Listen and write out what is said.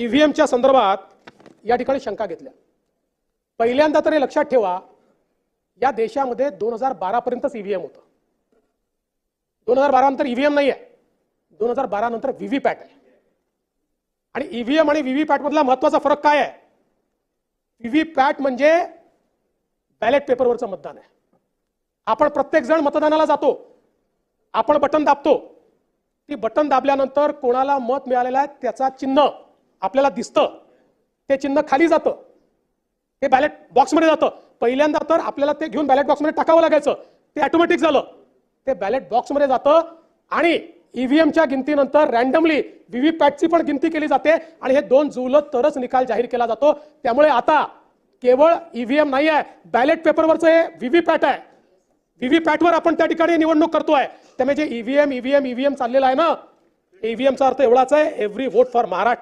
ईव्हीएमच्या संदर्भात या ठिकाणी शंका घेतल्या. पहिल्यांदा तरी लक्षात ठेवा या देशामध्ये दोन हजार बारापर्यंतच ईव्हीएम होतं. दोन हजार बारा नंतर ईव्हीएम नाही आहे दोन हजार बारा नंतर व्हीव्हीपॅट आहे. आणि ईव्हीएम आणि व्हीव्हीपॅट मधला महत्त्वाचा फरक काय आहे? व्हीव्हीपॅट म्हणजे बॅलेट पेपरवरचं मतदान आहे. आपण प्रत्येक जण मतदानाला जातो. आपण बटन दाबतो. ती बटन दाबल्यानंतर कोणाला मत मिळालेलं आहे त्याचा चिन्ह. आपल्याला दिसतं. ते चिन्ह खाली जातं. ते बॅलेट बॉक्समध्ये जातं. पहिल्यांदा तर आपल्याला ते घेऊन बॅलेट बॉक्समध्ये टाकावं लागायचं. ते ऑटोमॅटिक झालं. ते बॅलेट बॉक्समध्ये जातं आणि ईव्हीएमच्या गिनतीनंतर रॅन्डमली व्हीव्हीपॅटची पण गिनती केली जाते आणि हे दोन जुळलं तरच निकाल जाहीर केला जातो. त्यामुळे आता केवळ ईव्हीएम नाही आहे बॅलेट पेपरवरचं हे व्हीव्हीपॅट आहे. व्हीव्हीपॅटवर आपण त्या ठिकाणी निवडणूक करतोय. त्यामुळे जे ईव्हीएम ईव्हीएम ईव्हीएम चाललेलं आहे ना ईव्हीएमचा अर्थ एवढाच आहे एव्हरी वोट फॉर महाराष्ट्र